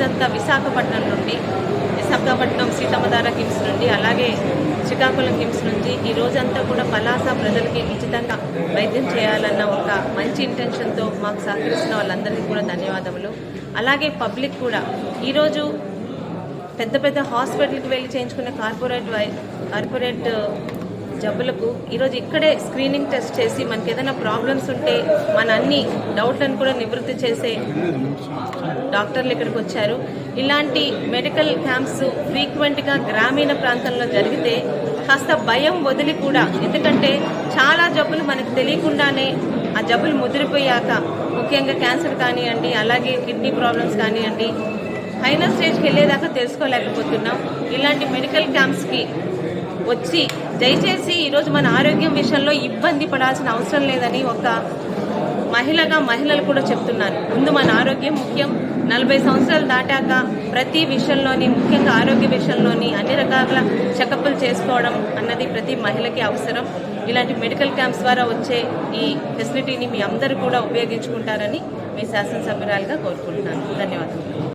రోజంతా విశాఖపట్నం నుండి విశాఖపట్నం సీతమ్మధార కిమ్స్ నుండి అలాగే శ్రీకాకుళం కిమ్స్ నుంచి ఈ రోజంతా కూడా పలాస ప్రజలకి ఉచితంగా వైద్యం చేయాలన్న ఒక మంచి ఇంటెన్షన్తో మాకు సహకరిస్తున్న వాళ్ళందరికీ కూడా ధన్యవాదములు. అలాగే పబ్లిక్ కూడా ఈరోజు పెద్ద పెద్ద హాస్పిటల్కి వెళ్ళి చేయించుకునే కార్పొరేట్ వై కార్పొరేట్ జబ్బులకు ఈరోజు ఇక్కడే స్క్రీనింగ్ టెస్ట్ చేసి మనకి ఏదైనా ప్రాబ్లమ్స్ ఉంటే మన అన్ని డౌట్లను కూడా నివృత్తి చేసే డాక్టర్లు ఇక్కడికి వచ్చారు. ఇలాంటి మెడికల్ క్యాంప్స్ ఫ్రీక్వెంట్గా గ్రామీణ ప్రాంతంలో జరిగితే కాస్త భయం వదిలి కూడా ఎందుకంటే చాలా జబ్బులు మనకు తెలియకుండానే ఆ జబ్బులు ముదిరిపోయాక ముఖ్యంగా క్యాన్సర్ కానివ్వండి అలాగే కిడ్నీ ప్రాబ్లమ్స్ కానివ్వండి ఫైనల్ స్టేజ్కి వెళ్ళేదాకా తెలుసుకోలేకపోతున్నాం. ఇలాంటి మెడికల్ క్యాంప్స్కి వచ్చి దయచేసి ఈరోజు మన ఆరోగ్యం విషయంలో ఇబ్బంది పడాల్సిన అవసరం లేదని ఒక మహిళగా మహిళలు కూడా చెప్తున్నారు. ముందు మన ఆరోగ్యం ముఖ్యం. నలభై సంవత్సరాలు దాటాక ప్రతి విషయంలోని ముఖ్యంగా ఆరోగ్య విషయంలోని అన్ని రకాల చెకప్లు చేసుకోవడం అన్నది ప్రతి మహిళకి అవసరం. ఇలాంటి మెడికల్ క్యాంప్స్ ద్వారా వచ్చే ఈ ఫెసిలిటీని మీ అందరూ కూడా ఉపయోగించుకుంటారని మీ శాసనసభ్యురాలుగా కోరుకుంటున్నాను. ధన్యవాదాలు.